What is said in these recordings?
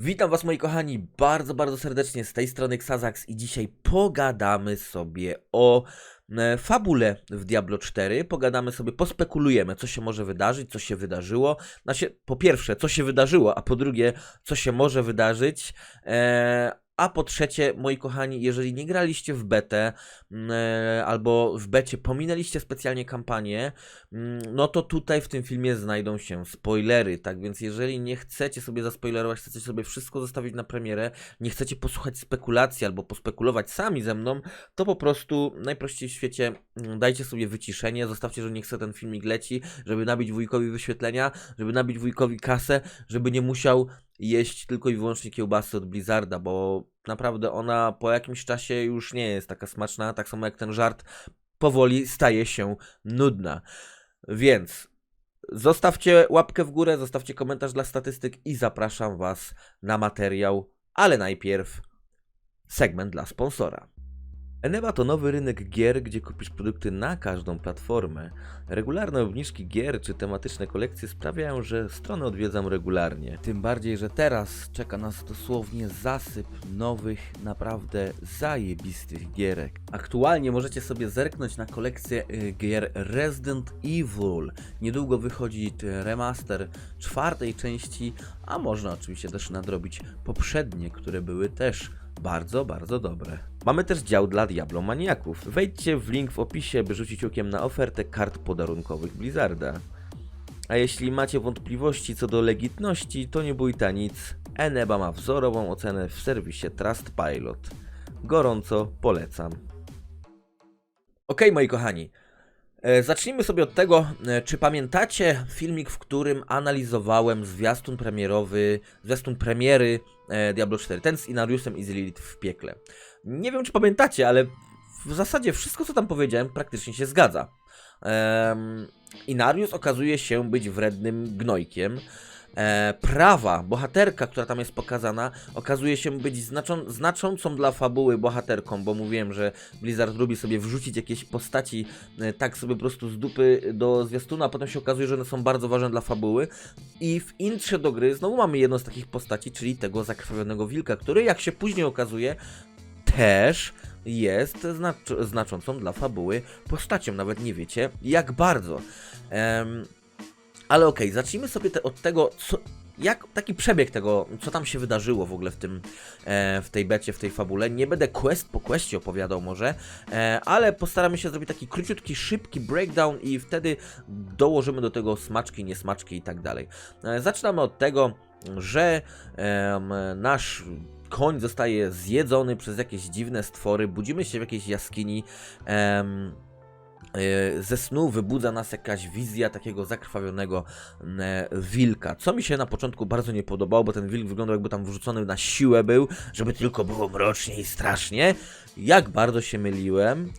Witam Was moi kochani bardzo, bardzo serdecznie z tej strony Xazax i dzisiaj pogadamy sobie o e, fabule w Diablo 4. Pogadamy sobie, pospekulujemy co się może wydarzyć, co się wydarzyło. Znaczy, po pierwsze, co się wydarzyło, a po drugie, co się może wydarzyć. E, a po trzecie, moi kochani, jeżeli nie graliście w betę mm, e, albo w becie pominęliście specjalnie kampanię, mm, no to tutaj w tym filmie znajdą się spoilery. Tak więc, jeżeli nie chcecie sobie zaspoilerować, chcecie sobie wszystko zostawić na premierę, nie chcecie posłuchać spekulacji albo pospekulować sami ze mną, to po prostu najprościej w świecie mm, dajcie sobie wyciszenie, zostawcie, że nie chce ten filmik leci, żeby nabić wujkowi wyświetlenia, żeby nabić wujkowi kasę, żeby nie musiał jeść tylko i wyłącznie kiełbasy od Blizzarda, bo naprawdę ona po jakimś czasie już nie jest taka smaczna, tak samo jak ten żart powoli staje się nudna. Więc zostawcie łapkę w górę, zostawcie komentarz dla statystyk i zapraszam Was na materiał, ale najpierw segment dla sponsora. Eneba to nowy rynek gier, gdzie kupisz produkty na każdą platformę. Regularne obniżki gier czy tematyczne kolekcje sprawiają, że stronę odwiedzam regularnie. Tym bardziej, że teraz czeka nas dosłownie zasyp nowych, naprawdę zajebistych gierek. Aktualnie możecie sobie zerknąć na kolekcję y, gier Resident Evil. Niedługo wychodzi remaster czwartej części, a można oczywiście też nadrobić poprzednie, które były też bardzo, bardzo dobre. Mamy też dział dla Diablo maniaków. Wejdźcie w link w opisie, by rzucić okiem na ofertę kart podarunkowych Blizzarda. A jeśli macie wątpliwości co do legitności, to nie bójta nic. Eneba ma wzorową ocenę w serwisie Trustpilot. Gorąco polecam. Okej, moi kochani. E, Zacznijmy sobie od tego, e, czy pamiętacie filmik, w którym analizowałem zwiastun premierowy, zwiastun premiery e, Diablo 4, ten z Inariusem i z Lilith w piekle. Nie wiem, czy pamiętacie, ale w zasadzie wszystko, co tam powiedziałem, praktycznie się zgadza. Em, Inarius okazuje się być wrednym gnojkiem. E, prawa, bohaterka, która tam jest pokazana, okazuje się być znaczą, znaczącą dla fabuły bohaterką, bo mówiłem, że Blizzard lubi sobie wrzucić jakieś postaci e, tak sobie po prostu z dupy do zwiastuna, a potem się okazuje, że one są bardzo ważne dla fabuły. I w intrze do gry znowu mamy jedną z takich postaci, czyli tego zakrwawionego wilka, który jak się później okazuje, też jest znacz- znaczącą dla fabuły postacią. Nawet nie wiecie, jak bardzo. Em, ale okej, zacznijmy sobie te, od tego, co, jak taki przebieg tego, co tam się wydarzyło w ogóle w tym, e, w tej becie, w tej fabule. Nie będę quest po questie opowiadał może, e, ale postaramy się zrobić taki króciutki, szybki breakdown i wtedy dołożymy do tego smaczki, niesmaczki i tak dalej. E, zaczynamy od tego, że em, nasz koń zostaje zjedzony przez jakieś dziwne stwory, budzimy się w jakiejś jaskini, em, e, ze snu wybudza nas jakaś wizja takiego zakrwawionego e, wilka, co mi się na początku bardzo nie podobało, bo ten wilk wyglądał jakby tam wrzucony na siłę był, żeby tylko było mrocznie i strasznie. Jak bardzo się myliłem.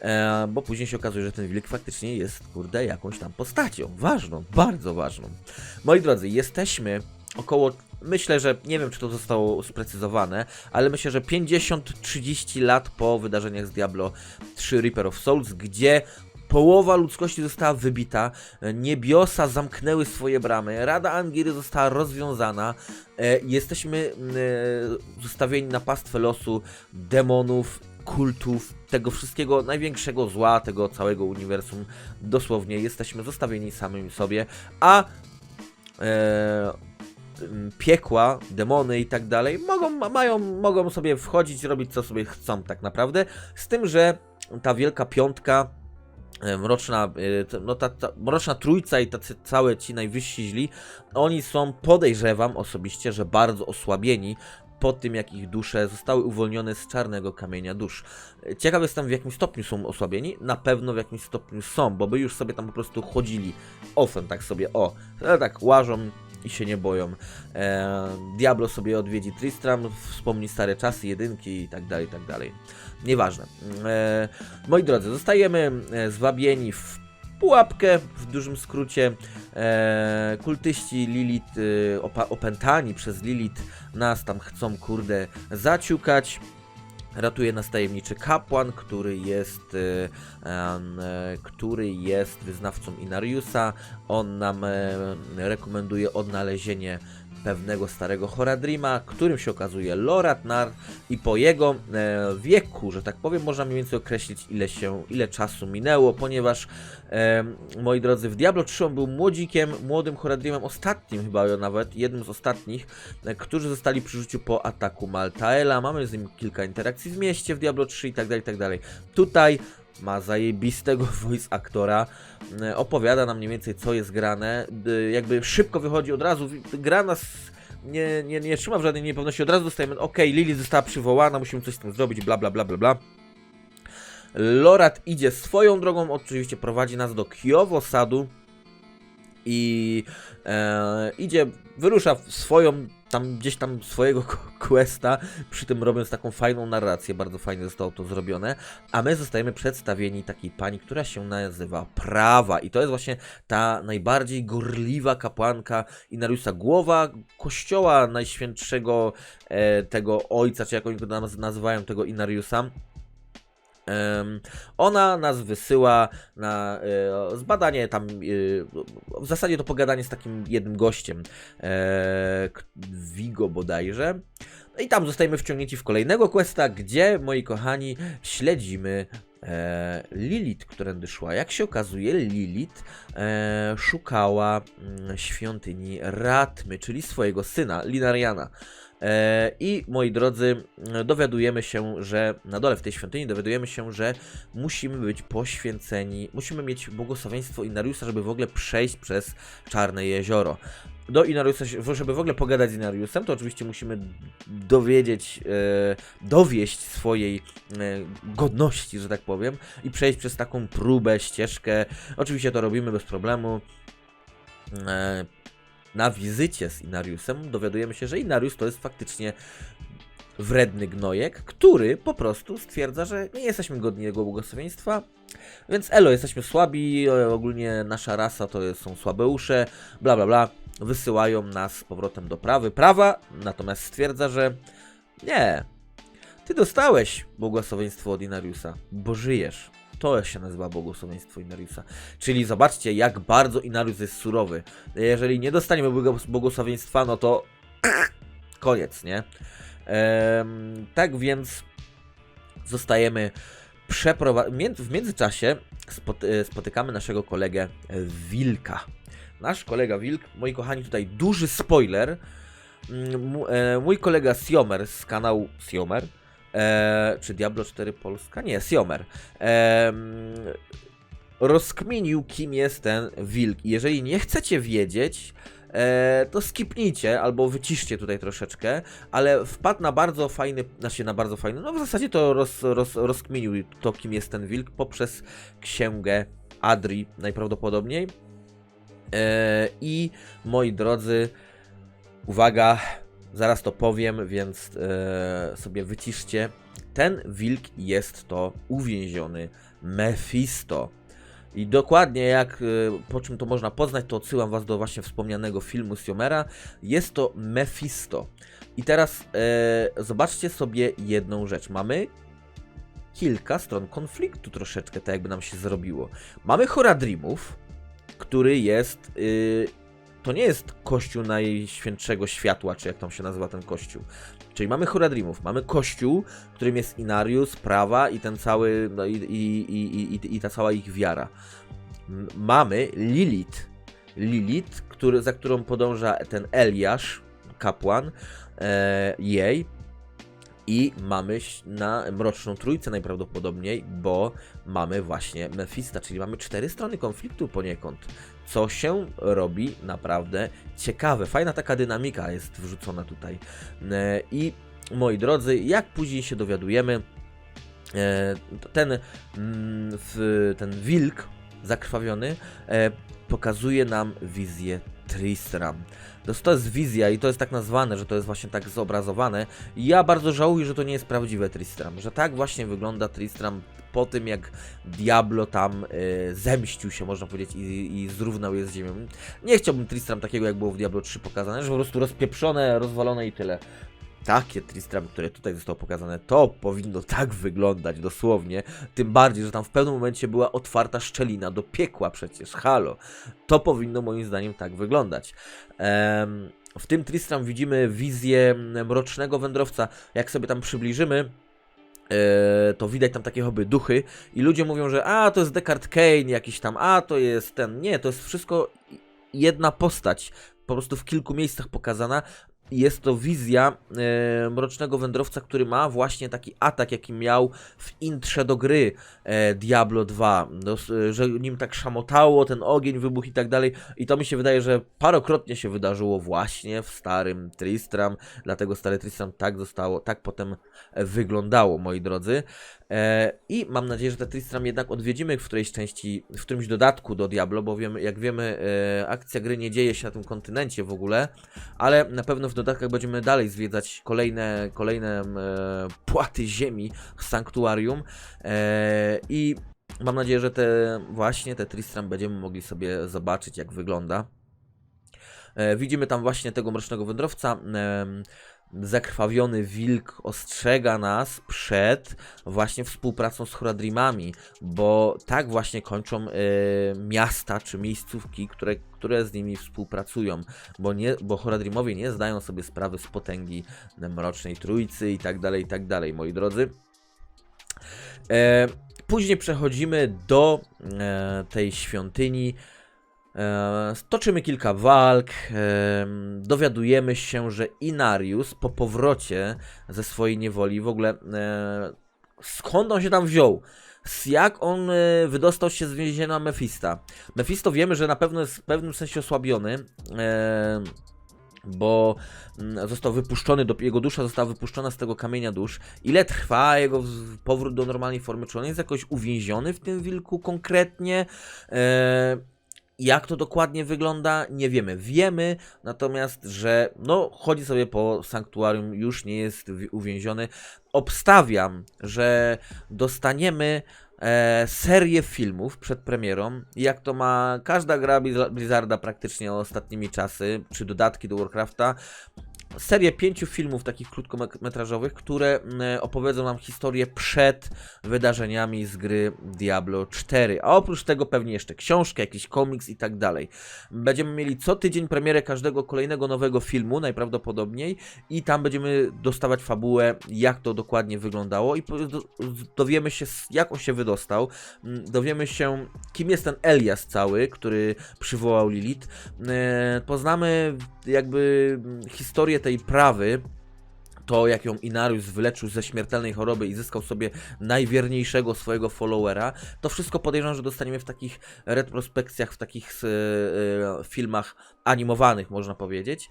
E, bo później się okazuje, że ten wilk faktycznie jest, kurde, jakąś tam postacią. Ważną, bardzo ważną. Moi drodzy, jesteśmy około, myślę, że nie wiem, czy to zostało sprecyzowane, ale myślę, że 50-30 lat po wydarzeniach z Diablo 3 Reaper of Souls, gdzie Połowa ludzkości została wybita, niebiosa zamknęły swoje bramy, Rada Angiry została rozwiązana, e, jesteśmy e, zostawieni na pastwę losu demonów, kultów, tego wszystkiego największego zła, tego całego uniwersum. Dosłownie jesteśmy zostawieni samym sobie, a e, piekła, demony i tak dalej mogą, ma- mają, mogą sobie wchodzić, robić co sobie chcą tak naprawdę, z tym, że ta wielka piątka e, Mroczna, e, no ta, ta mroczna trójca i tacy całe ci najwyżsi źli, oni są, podejrzewam osobiście, że bardzo osłabieni po tym, jak ich dusze zostały uwolnione z czarnego kamienia dusz. E, Ciekaw jestem, w jakim stopniu są osłabieni. Na pewno w jakimś stopniu są, bo by już sobie tam po prostu chodzili ofem, tak sobie, o, ale tak łażą i się nie boją. E, Diablo sobie odwiedzi Tristram, wspomni stare czasy, jedynki i tak dalej, tak dalej. Nieważne. E, moi drodzy, zostajemy e, zwabieni w pułapkę, w dużym skrócie. E, kultyści Lilith, e, opętani przez Lilith, nas tam chcą, kurde, zaciukać. Ratuje nas tajemniczy kapłan, który jest, e, e, który jest wyznawcą Inariusa. On nam e, rekomenduje odnalezienie pewnego starego Horadrima, którym się okazuje Loratnar i po jego e, wieku, że tak powiem, można mniej więcej określić ile się, ile czasu minęło, ponieważ e, moi drodzy, w Diablo 3 on był młodzikiem, młodym Horadrimem, ostatnim chyba nawet, jednym z ostatnich, e, którzy zostali przy życiu po ataku Maltaela. Mamy z nim kilka interakcji w mieście w Diablo 3 i tak dalej, i tak dalej. Tutaj ma zajebistego voice aktora, e, opowiada nam mniej więcej co jest grane, jakby szybko wychodzi od razu, gra nas nie, nie, nie trzyma w żadnej niepewności, od razu dostajemy, ok, Lili została przywołana, musimy coś z tym zrobić, bla bla bla bla bla. Lorat idzie swoją drogą, oczywiście prowadzi nas do Kiowo Sadu i e, idzie, wyrusza swoją, tam gdzieś tam swojego questa, przy tym robiąc taką fajną narrację, bardzo fajnie zostało to zrobione, a my zostajemy przedstawieni takiej pani, która się nazywa Prawa i to jest właśnie ta najbardziej gorliwa kapłanka Inariusa, głowa kościoła najświętszego e, tego ojca, czy jak oni go naz- nazywają, tego Inariusa. Ona nas wysyła na e, zbadanie tam, e, w zasadzie to pogadanie z takim jednym gościem, e, Vigo bodajże. No I tam zostajemy wciągnięci w kolejnego questa, gdzie, moi kochani, śledzimy Lilith, którędy szła. Jak się okazuje, Lilith szukała mm, świątyni Ratmy, czyli swojego syna, Linariana. E, I moi drodzy, dowiadujemy się, że na dole w tej świątyni dowiadujemy się, że musimy być poświęceni, musimy mieć błogosławieństwo Inariusa, żeby w ogóle przejść przez Czarne Jezioro. Do Inariusa, żeby w ogóle pogadać z Inariusem, to oczywiście musimy dowiedzieć, e, dowieść swojej e, godności, że tak powiem, i przejść przez taką próbę, ścieżkę. Oczywiście to robimy bez problemu. Na wizycie z Inariusem dowiadujemy się, że Inarius to jest faktycznie wredny gnojek, który po prostu stwierdza, że nie jesteśmy godni jego błogosławieństwa, więc elo, jesteśmy słabi, e, ogólnie nasza rasa to są słabeusze, bla bla bla, wysyłają nas z powrotem do prawy. Prawa natomiast stwierdza, że nie, ty dostałeś błogosławieństwo od Inariusa, bo żyjesz. To się nazywa błogosławieństwo Inariusa. Czyli zobaczcie, jak bardzo Inarius jest surowy. Jeżeli nie dostaniemy błogos- błogosławieństwa, no to koniec, nie? Em, tak więc zostajemy przeprowadzeni. W międzyczasie spot- spotykamy naszego kolegę Wilka. Nasz kolega Wilk, moi kochani, tutaj duży spoiler. E, Mój kolega Siomer z kanału Siomer, e, czy Diablo 4 Polska? Nie, Siomer. em, rozkminił, kim jest ten wilk. Jeżeli nie chcecie wiedzieć, e, to skipnijcie albo wyciszcie tutaj troszeczkę, ale wpadł na bardzo fajny, znaczy na bardzo fajny, no w zasadzie to roz, roz, rozkminił to, kim jest ten wilk poprzez księgę Adri najprawdopodobniej. E, I moi drodzy, uwaga, zaraz to powiem, więc e, sobie wyciszcie. Ten wilk jest to uwięziony Mephisto. I dokładnie jak, y, po czym to można poznać, to odsyłam was do właśnie wspomnianego filmu Siomera. Jest to Mephisto. I teraz e, zobaczcie sobie jedną rzecz. Mamy kilka stron konfliktu troszeczkę, tak jakby nam się zrobiło. Mamy Horadrimów, który jest... y, to nie jest kościół Najświętszego Światła, czy jak tam się nazywa ten kościół. Czyli mamy Horadrimów, mamy kościół, którym jest Inarius, Prawa i ten cały, no i, i, i, i, i ta cała ich wiara. Mamy Lilith, Lilith, który, za którą podąża ten Eliasz, kapłan, e, jej. I mamy na Mroczną Trójcę najprawdopodobniej, bo mamy właśnie Mefista, czyli mamy cztery strony konfliktu poniekąd. Co się robi naprawdę ciekawe. Fajna taka dynamika jest wrzucona tutaj. E, I moi drodzy, jak później się dowiadujemy, e, ten, mm, ten wilk zakrwawiony e, pokazuje nam wizję Tristram. To jest, wizja i to jest tak nazwane, że to jest właśnie tak zobrazowane. I ja bardzo żałuję, że to nie jest prawdziwe Tristram, że tak właśnie wygląda Tristram po tym, jak Diablo tam e, zemścił się, można powiedzieć, i, i zrównał je z ziemią. Nie chciałbym Tristram takiego, jak było w Diablo 3 pokazane, że po prostu rozpieprzone, rozwalone i tyle. Takie Tristram, które tutaj zostało pokazane, to powinno tak wyglądać dosłownie. Tym bardziej, że tam w pewnym momencie była otwarta szczelina do piekła przecież. Halo. To powinno moim zdaniem tak wyglądać. Em, w tym Tristram widzimy wizję mrocznego wędrowca. Jak sobie tam przybliżymy, e, to widać tam takie choby duchy i ludzie mówią, że a to jest Descartes Kane jakiś tam, a to jest ten. Nie, to jest wszystko jedna postać, po prostu w kilku miejscach pokazana. Jest to wizja e, mrocznego wędrowca, który ma właśnie taki atak, jaki miał w intrze do gry e, Diablo 2. No, że nim tak szamotało, ten ogień wybuchł i tak dalej. I to mi się wydaje, że parokrotnie się wydarzyło właśnie w starym Tristram. Dlatego stary Tristram tak zostało, tak potem wyglądało, moi drodzy. E, I mam nadzieję, że te Tristram jednak odwiedzimy w którejś części, w którymś dodatku do Diablo, bo wiemy, jak wiemy, e, akcja gry nie dzieje się na tym kontynencie w ogóle, ale na pewno w dodatkach będziemy dalej zwiedzać kolejne, kolejne e, płaty ziemi sanktuarium i mam nadzieję, że te właśnie te Tristram będziemy mogli sobie zobaczyć, jak wygląda. Widzimy tam właśnie tego mrocznego wędrowca. Zakrwawiony wilk ostrzega nas przed właśnie współpracą z Horadrimami, bo tak właśnie kończą e, miasta czy miejscówki, które, które z nimi współpracują, bo, nie, bo Horadrimowie nie zdają sobie sprawy z potęgi Mrocznej Trójcy i tak dalej, i tak dalej, moi drodzy. E, później przechodzimy do e, tej świątyni. E, stoczymy kilka walk. E, dowiadujemy się, że Inarius po powrocie ze swojej niewoli w ogóle e, skąd on się tam wziął? Jak on wydostał się z więzienia Mefista? Mefisto wiemy, że na pewno jest w pewnym sensie osłabiony. Bo mm, został wypuszczony, jego dusza została wypuszczona z tego kamienia dusz. Ile trwa jego powrót do normalnej formy? Czy on jest jakoś uwięziony w tym wilku konkretnie? E, jak to dokładnie wygląda, nie wiemy. Wiemy natomiast, że no, chodzi sobie po sanktuarium, już nie jest wi- uwięziony. Obstawiam, że dostaniemy e, serię filmów przed premierą. Jak to ma każda gra Blizz- Blizzarda praktycznie ostatnimi czasy, czy dodatki do Warcrafta. Serię pięciu filmów takich krótkometrażowych, które mm, opowiedzą nam historię przed wydarzeniami z gry Diablo 4. A oprócz tego pewnie jeszcze książkę, jakiś komiks i tak dalej. Będziemy mieli co tydzień premierę każdego kolejnego nowego filmu, najprawdopodobniej, i tam będziemy dostawać fabułę, jak to dokładnie wyglądało i dowiemy się, jak on się wydostał. Mm, Dowiemy się, kim jest ten Elias cały, który przywołał Lilith. E, Poznamy jakby mm, tej prawy, to jak ją Inarius wyleczył ze śmiertelnej choroby i zyskał sobie najwierniejszego swojego followera, to wszystko podejrzewam, że dostaniemy w takich retrospekcjach, w takich e, e, filmach animowanych, można powiedzieć.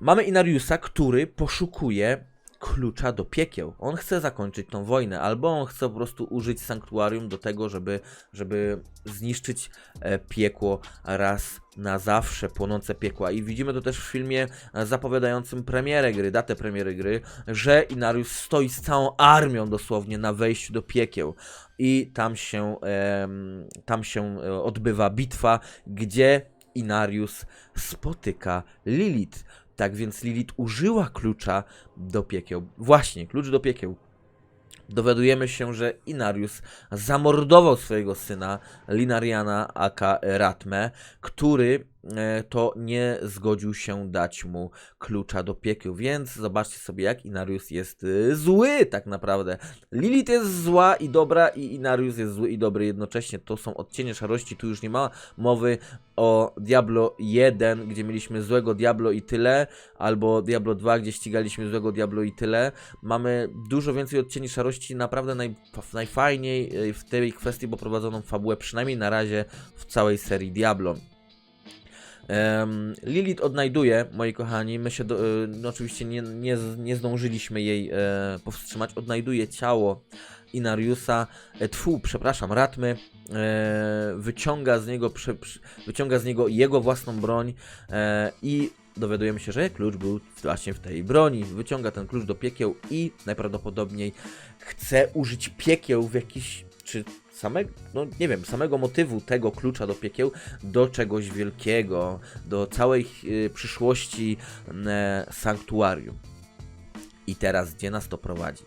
Mamy Inariusa, który poszukuje klucza do piekieł. On chce zakończyć tą wojnę, albo on chce po prostu użyć sanktuarium do tego, żeby, żeby zniszczyć e, piekło raz na zawsze, płonące piekła. I widzimy to też w filmie e, zapowiadającym premierę gry, datę premiery gry, że Inarius stoi z całą armią dosłownie na wejściu do piekieł. I tam się, tam się e, odbywa bitwa, gdzie Inarius spotyka Lilith. Tak więc Lilith użyła klucza do piekieł. Właśnie, klucz do piekieł. Dowiadujemy się, że Inarius zamordował swojego syna Linariana aka Ratme, który to nie zgodził się dać mu klucza do piekieł, więc zobaczcie sobie jak Inarius jest e, zły tak naprawdę. Lilith jest zła i dobra i Inarius jest zły i dobry jednocześnie. To są odcienie szarości, tu już nie ma mowy o Diablo 1, gdzie mieliśmy złego Diablo i tyle, albo Diablo 2, gdzie ścigaliśmy złego Diablo i tyle. Mamy dużo więcej odcieni szarości, naprawdę naj, najfajniej e, w tej kwestii, bo prowadzoną fabułę, przynajmniej na razie w całej serii Diablo. Em, Lilith odnajduje, moi kochani, my się, do, e, no oczywiście nie, nie, nie zdążyliśmy jej e, powstrzymać, odnajduje ciało Inariusa, e, tfu, przepraszam, Ratmy, e, wyciąga z niego, prze, wyciąga z niego jego własną broń e, i dowiadujemy się, że klucz był właśnie w tej broni. Wyciąga ten klucz do piekieł i najprawdopodobniej chce użyć piekieł w jakiś, czy samego, no nie wiem, samego motywu tego klucza do piekieł do czegoś wielkiego, do całej e, przyszłości e, sanktuarium. I teraz gdzie nas to prowadzi?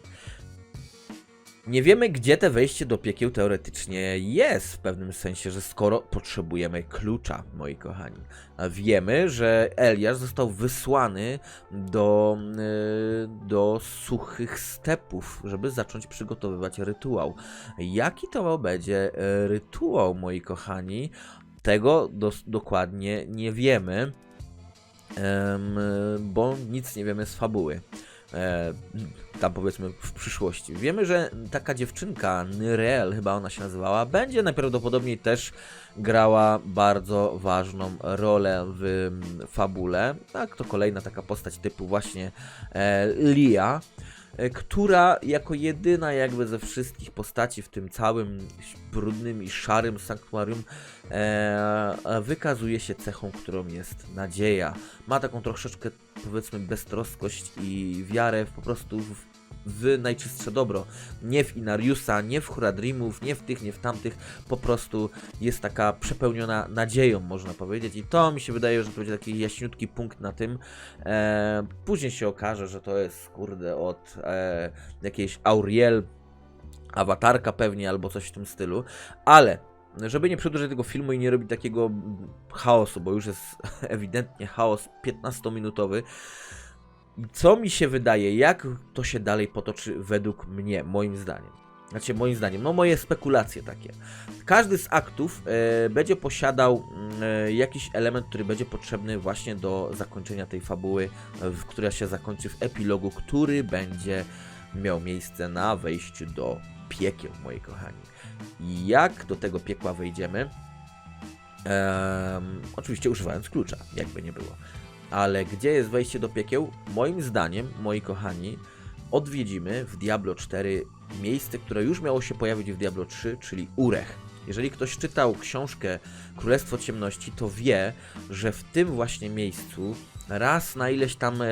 Nie wiemy, gdzie te wejście do piekieł teoretycznie jest, w pewnym sensie, że skoro potrzebujemy klucza, moi kochani. A Wiemy, że Eliasz został wysłany do, y, do suchych stepów, żeby zacząć przygotowywać rytuał. Jaki to będzie y, rytuał, moi kochani? Tego dokładnie nie wiemy, em, bo nic nie wiemy z fabuły. E, tam powiedzmy w przyszłości. Wiemy, że taka dziewczynka, Nyreel chyba ona się nazywała, będzie najprawdopodobniej też grała bardzo ważną rolę w mm, fabule. Tak, to kolejna taka postać typu właśnie e, Lia, która jako jedyna jakby ze wszystkich postaci w tym całym brudnym i szarym sanktuarium e, wykazuje się cechą, którą jest nadzieja. Ma taką troszeczkę powiedzmy beztroskość i wiarę po prostu w, w najczystsze dobro. Nie w Inariusa, nie w Huradrimów, nie w tych, nie w tamtych. Po prostu jest taka przepełniona nadzieją, można powiedzieć. I to mi się wydaje, że to będzie taki jaśniutki punkt na tym. E, później się okaże, że to jest kurde od e, jakiejś Auriel, awatarka pewnie, albo coś w tym stylu. Ale żeby nie przedłużać tego filmu i nie robić takiego chaosu, bo już jest ewidentnie chaos 15-minutowy. Co mi się wydaje, jak to się dalej potoczy według mnie, moim zdaniem. Znaczy, moim zdaniem, no moje spekulacje takie. Każdy z aktów e, będzie posiadał mm, e, jakiś element, który będzie potrzebny właśnie do zakończenia tej fabuły, e, w, która się zakończy w epilogu, który będzie miał miejsce na wejściu do piekieł, moi kochani. Jak do tego piekła wejdziemy? Em, oczywiście używając klucza, jakby nie było. Ale gdzie jest wejście do piekieł? Moim zdaniem, moi kochani, odwiedzimy w Diablo 4 miejsce, które już miało się pojawić w Diablo 3, czyli Urech. Jeżeli ktoś czytał książkę Królestwo Ciemności, to wie, że w tym właśnie miejscu raz na ileś tam e,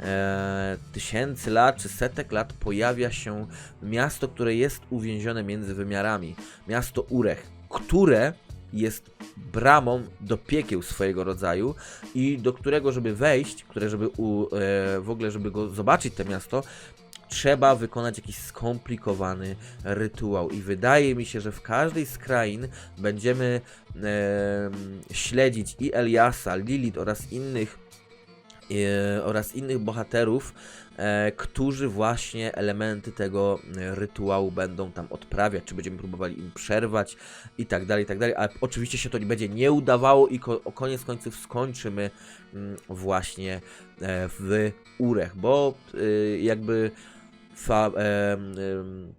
e, tysięcy lat czy setek lat pojawia się miasto, które jest uwięzione między wymiarami. Miasto Urech, które jest bramą do piekieł swojego rodzaju i do którego, żeby wejść, które żeby u, e, w ogóle, żeby go zobaczyć, to miasto, trzeba wykonać jakiś skomplikowany rytuał. I wydaje mi się, że w każdej z krain będziemy em, śledzić i Eliasa, Lilith oraz innych e, oraz innych bohaterów, e, którzy właśnie elementy tego e, rytuału będą tam odprawiać, czy będziemy próbowali im przerwać i tak dalej, i tak dalej, ale oczywiście się to nie będzie nie udawało i ko- koniec końców skończymy mm, właśnie e, w Urech, bo jakby fa, em, em,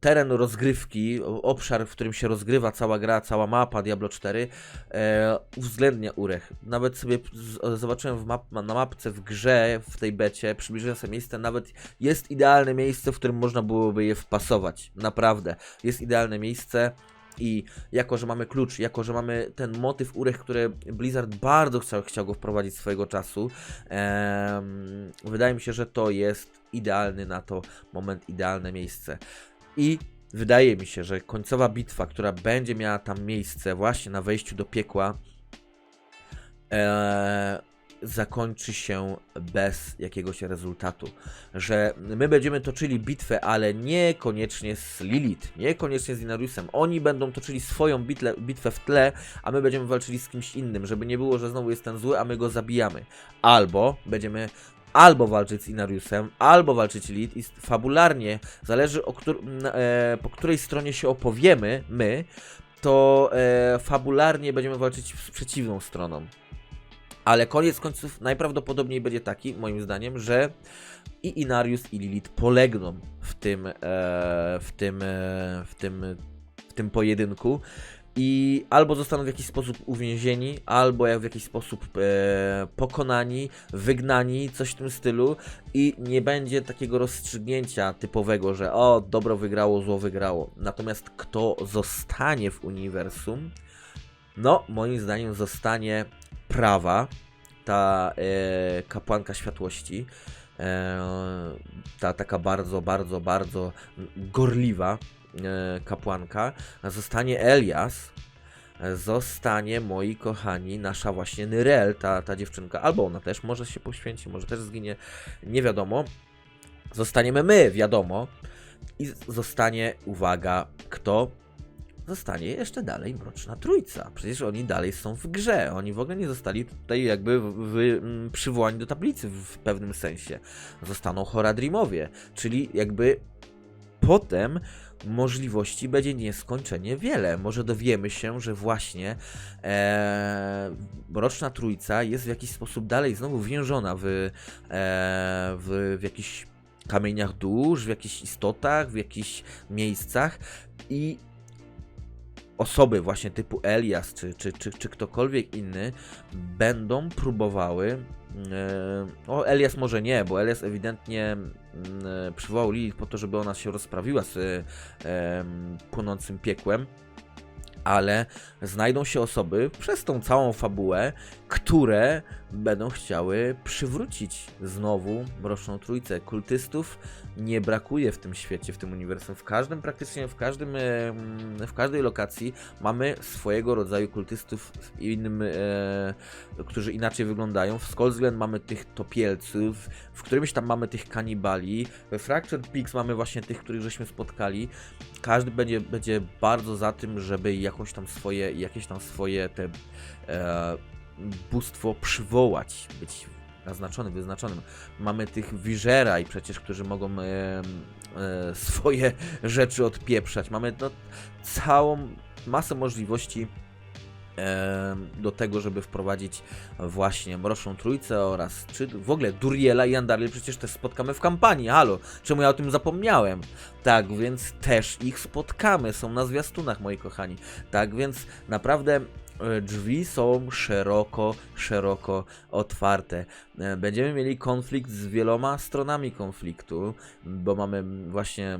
teren rozgrywki, obszar, w którym się rozgrywa cała gra, cała mapa Diablo 4 e, uwzględnia Urech. Nawet sobie zobaczyłem w map, na mapce w grze, w tej becie, przybliżyłem sobie miejsce, nawet jest idealne miejsce, w którym można byłoby je wpasować. Naprawdę. Jest idealne miejsce. I jako, że mamy klucz, jako, że mamy ten motyw urech, który Blizzard bardzo chciał, chciał go wprowadzić swojego czasu, em, wydaje mi się, że to jest idealny na to moment, idealne miejsce. I wydaje mi się, że końcowa bitwa, która będzie miała tam miejsce właśnie na wejściu do piekła, e, zakończy się bez jakiegoś rezultatu. Że my będziemy toczyli bitwę, ale niekoniecznie z Lilith, niekoniecznie z Inariusem. Oni będą toczyli swoją bitle, bitwę w tle, a my będziemy walczyli z kimś innym, żeby nie było, że znowu jest ten zły, a my go zabijamy. Albo będziemy albo walczyć z Inariusem, albo walczyć Lilith i fabularnie, zależy któr, e, po której stronie się opowiemy my, to e, fabularnie będziemy walczyć z przeciwną stroną. Ale koniec końców najprawdopodobniej będzie taki, moim zdaniem, że i Inarius i Lilith polegną w tym, e, w tym, e, w tym, w tym pojedynku i albo zostaną w jakiś sposób uwięzieni, albo jak w jakiś sposób e, pokonani, wygnani, coś w tym stylu. I nie będzie takiego rozstrzygnięcia typowego, że o, dobro wygrało, zło wygrało. Natomiast kto zostanie w uniwersum, no, moim zdaniem zostanie prawa, ta e, kapłanka światłości, e, ta taka bardzo, bardzo, bardzo gorliwa kapłanka, zostanie Elias, e, zostanie, moi kochani, nasza właśnie Nyrel, ta, ta dziewczynka, albo ona też może się poświęci, może też zginie, nie wiadomo. Zostaniemy my, wiadomo. i zostanie, uwaga, kto? Zostanie jeszcze dalej Mroczna Trójca. Przecież oni dalej są w grze. Oni w ogóle nie zostali tutaj jakby w, w, m, przywołani do tablicy w pewnym sensie. Zostaną Horadrimowie, czyli jakby potem możliwości będzie nieskończenie wiele. Może dowiemy się, że właśnie e, Mroczna Trójca jest w jakiś sposób dalej znowu więziona w, e, w, w jakichś kamieniach dusz, w jakichś istotach, w jakichś miejscach i osoby właśnie typu Elias czy, czy, czy, czy ktokolwiek inny będą próbowały o Elias może nie, bo Elias ewidentnie mm, e, przywołał Lilith po to, żeby ona się rozprawiła z e, płonącym piekłem ale znajdą się osoby przez tą całą fabułę, które będą chciały przywrócić znowu Mroczną Trójcę. Kultystów nie brakuje w tym świecie, w tym uniwersum. W każdym, praktycznie w każdym, em, w każdej lokacji mamy swojego rodzaju kultystów innym, e, którzy inaczej wyglądają. W Skullsland mamy tych topielców, w którymś tam mamy tych kanibali, we Fractured Peaks mamy właśnie tych, których żeśmy spotkali. Każdy będzie, będzie bardzo za tym, żeby jakąś tam swoje, jakieś tam swoje te e, bóstwo przywołać, być naznaczonym, wyznaczonym. Mamy tych Wizera i przecież, którzy mogą e, e, swoje rzeczy odpieprzać. Mamy no, całą masę możliwości do tego, żeby wprowadzić właśnie Mroczną Trójcę oraz czy w ogóle Duriela i Andariel przecież też spotkamy w kampanii, halo, czemu ja o tym zapomniałem? Tak, więc też ich spotkamy, są na zwiastunach, moi kochani. Tak, więc naprawdę e, drzwi są szeroko, szeroko otwarte. E, Będziemy mieli konflikt z wieloma stronami konfliktu, bo mamy właśnie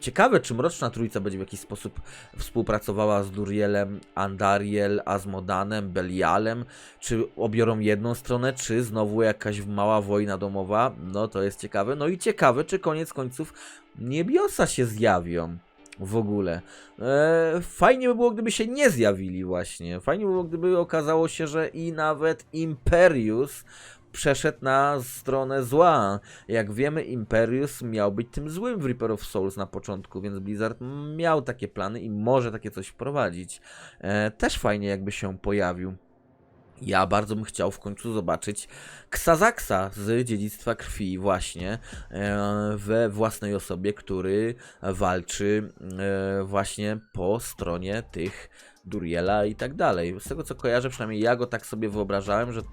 Ciekawe, czy Mroczna Trójca będzie w jakiś sposób współpracowała z Durielem, Andariel, Azmodanem, Belialem, czy obiorą jedną stronę, czy znowu jakaś mała wojna domowa, no to jest ciekawe. No i ciekawe, czy koniec końców niebiosa się zjawią w ogóle. E, fajnie by było, gdyby się nie zjawili właśnie. Fajnie by było, gdyby okazało się, że i nawet Imperius przeszedł na stronę zła. Jak wiemy, Imperius miał być tym złym w Reaper of Souls na początku, więc Blizzard miał takie plany i może takie coś wprowadzić. E, też fajnie, jakby się pojawił. Ja bardzo bym chciał w końcu zobaczyć Ksazaksa z Dziedzictwa Krwi właśnie e, we własnej osobie, który walczy e, właśnie po stronie tych Duriela i tak dalej. Z tego co kojarzę, przynajmniej ja go tak sobie wyobrażałem, że e,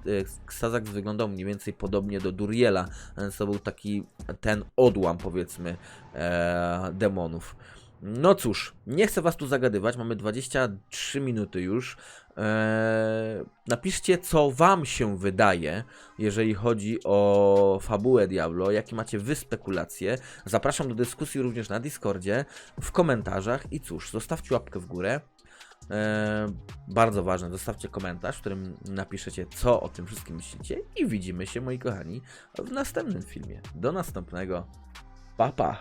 Ksazaks wyglądał mniej więcej podobnie do Duriela, więc to był taki ten odłam powiedzmy e, demonów. No cóż, nie chcę was tu zagadywać, mamy 23 minuty już. Eee, napiszcie, co wam się wydaje, jeżeli chodzi o fabułę Diablo, jakie macie wy spekulacje. Zapraszam do dyskusji również na Discordzie, w komentarzach i cóż, zostawcie łapkę w górę. Eee, bardzo ważne, zostawcie komentarz, w którym napiszecie, co o tym wszystkim myślicie i widzimy się, moi kochani, w następnym filmie. Do następnego. Pa, pa!